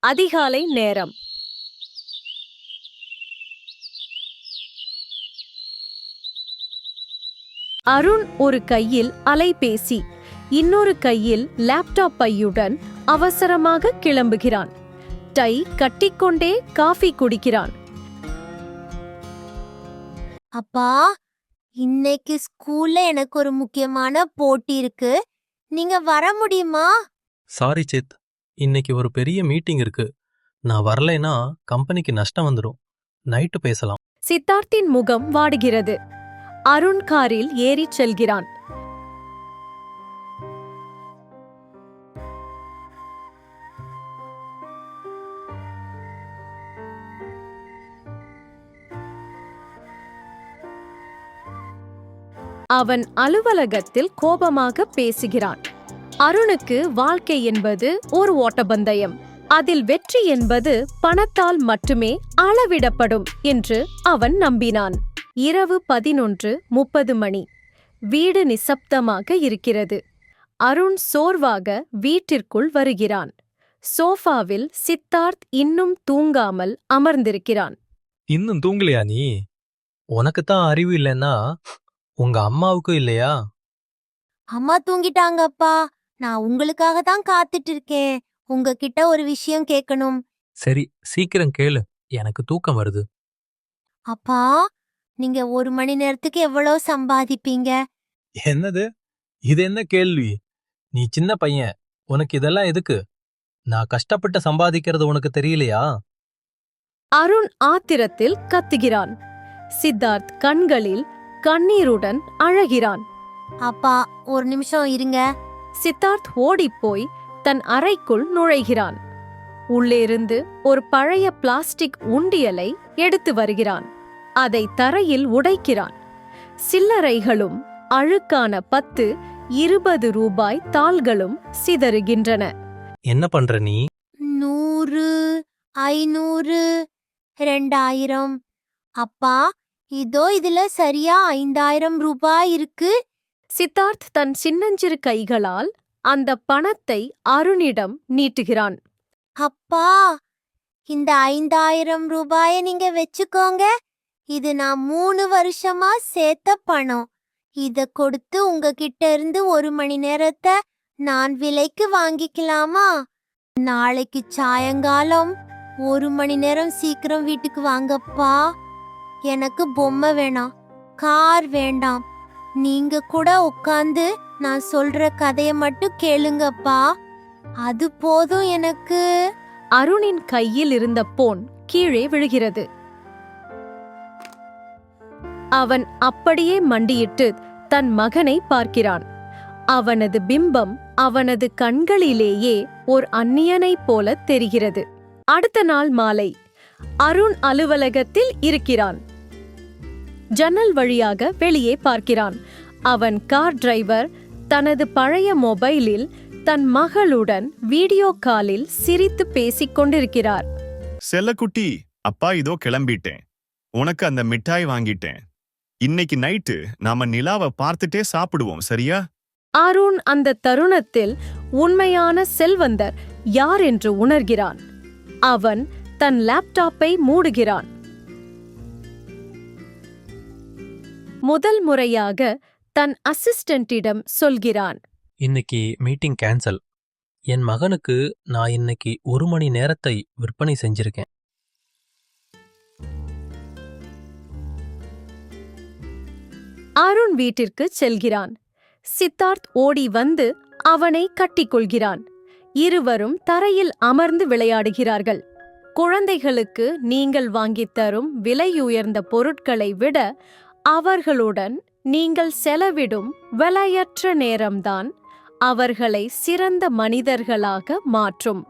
அதிகாலை நேரம். அருண் ஒரு கையில் அலைபேசி இன்னொரு கையில் லேப்டாப் பையுடன் அவசரமாக கிளம்புகிறான். டை கட்டிக்கொண்டே காஃபி குடிக்கிறான். அப்பா இன்னைக்கு ஸ்கூல்ல எனக்கு ஒரு முக்கியமான போட்டி இருக்கு. நீங்க வர முடியுமா? சாரி சித். இன்னைக்கு ஒரு பெரிய மீட்டிங் இருக்கு. நான் வரலைன்னா கம்பெனிக்கு நஷ்டம் வந்துடும் நைட்டு பேசலாம். சித்தார்த்தின் முகம் வாடுகிறது. அருண் காரில் ஏறிச் செல்கிறான். அவன் அலுவலகத்தில் கோபமாக பேசுகிறான். அருணுக்கு வாழ்க்கை என்பது ஒரு ஓட்டப்பந்தயம். அதில் வெற்றி என்பது பணத்தால் மட்டுமே அளவிடப்படும் என்று அவன் நம்பினான். இரவு பதினொன்று முப்பது மணி. வீடு நிசப்தமாக இருக்கிறது. அருண் சோர்வாக வீட்டிற்குள் வருகிறான். சோஃபாவில் சித்தார்த் இன்னும் தூங்காமல் அமர்ந்திருக்கிறான். இன்னும் தூங்கலையா நீ? உனக்கு தான் அறிவு இல்லைன்னா உங்க அம்மாவுக்கும் இல்லையா? அம்மா தூங்கிட்டாங்கப்பா. நான் உங்களுக்காக தான் காத்துட்டு இருக்கேன் உங்ககிட்ட ஒரு விஷயம் கேட்கணும் சரி சீக்கிரம் கேளு. எனக்கு தூக்கம் வருது. அப்பா நீங்க ஒரு மணி நேரத்துக்கு எவ்வளவு சம்பாதிப்பீங்க? என்னது? இது என்ன கேள்வி? நீ சின்ன பையன். உனக்கு இதெல்லாம் எதுக்கு? நான் கஷ்டப்பட்டு சம்பாதிக்கிறது உனக்கு தெரியலையா? அருண் ஆத்திரத்தில் கத்துகிறான். சித்தார்த் கண்களில் கண்ணீருடன் அழகிறான். அப்பா ஒரு நிமிஷம் இருங்க. சித்தார்த் ஓடிப்போய் தன் அறைக்குள் நுழைகிறான். உள்ளிருந்து ஒரு பழைய பிளாஸ்டிக் உண்டியலை எடுத்து வருகிறான். அதை தரையில் உடைக்கிறான். சில்லறைகளும் அழுக்கான பத்து இருபது ரூபாய் தாள்களும் சிதறுகின்றன. என்ன பண்ற நீ? நூறு ஐநூறு ரெண்டாயிரம். அப்பா இதோ இதுல சரியா ஐந்தாயிரம் ரூபாய் இருக்கு. சித்தார்த் தன் சின்னஞ்சிறு கைகளால் அந்த பணத்தை அருணிடம் நீட்டுகிறான். அப்பா இந்த ஐந்தாயிரம் ரூபாய நீங்க வச்சுக்கோங்க. இது நான் மூணு வருஷமா சேர்த்த பணம். இத கொடுத்து உங்ககிட்ட இருந்து ஒரு மணி நேரத்தை நான் விலைக்கு வாங்கிக்கலாமா? நாளைக்கு சாயங்காலம் ஒரு மணி நேரம் சீக்கிரம் வீட்டுக்கு வாங்கப்பா. எனக்கு பொம்மை வேணாம் கார் வேண்டாம். நீங்க கூட உட்காந்து நான் சொல்ற கதைய மட்டும் கேளுங்கப்பா. அது போதும் எனக்கு. அருணின் கையில் இருந்த போன் கீழே விழுகிறது. அவன் அப்படியே மண்டியிட்டு தன் மகனை பார்க்கிறான். அவனது பிம்பம் அவனது கண்களிலேயே ஓர் அந்நியனைப் போல தெரிகிறது. அடுத்த நாள் மாலை அருண் அலுவலகத்தில் இருக்கிறான். ஜன்னல் வழியாக வெளியே பார்க்கிறான். அவன் கார் டிரைவர் தனது பழைய மொபைலில் தன் மகளுடன் வீடியோ காலில் சிரித்து பேசிக் கொண்டிருக்கிறார். செல்லக்குட்டி அப்பா இதோ கிளம்பிட்டேன். உனக்கு அந்த மிட்டாய் வாங்கிட்டேன். இன்னைக்கு நைட்டு நாம நிலாவை பார்த்துட்டே சாப்பிடுவோம் சரியா? அருண் அந்த தருணத்தில் உண்மையான செல்வந்தர் யார் என்று உணர்கிறான். அவன் தன் லேப்டாப்பை மூடுகிறான். முதல் முறையாக தன் அசிஸ்டண்டிடம் சொல்கிறான். இன்னைக்கு மீட்டிங் கேன்சல். என் மகனுக்கு நான் இன்னைக்கு ஒரு மணி நேரத்தை விற்பனை செஞ்சிருக்கேன். அருண் வீட்டிற்கு செல்கிறான். சித்தார்த் ஓடி வந்து அவனை கட்டிக்கொள்கிறான். இருவரும் தரையில் அமர்ந்து விளையாடுகிறார்கள். குழந்தைகளுக்கு நீங்கள் வாங்கித் தரும் விலையுயர்ந்த பொருட்களை விட அவர்களுடன் நீங்கள் செலவிடும் விலையற்ற நேரம்தான் அவர்களை சிறந்த மனிதர்களாக மாற்றும்.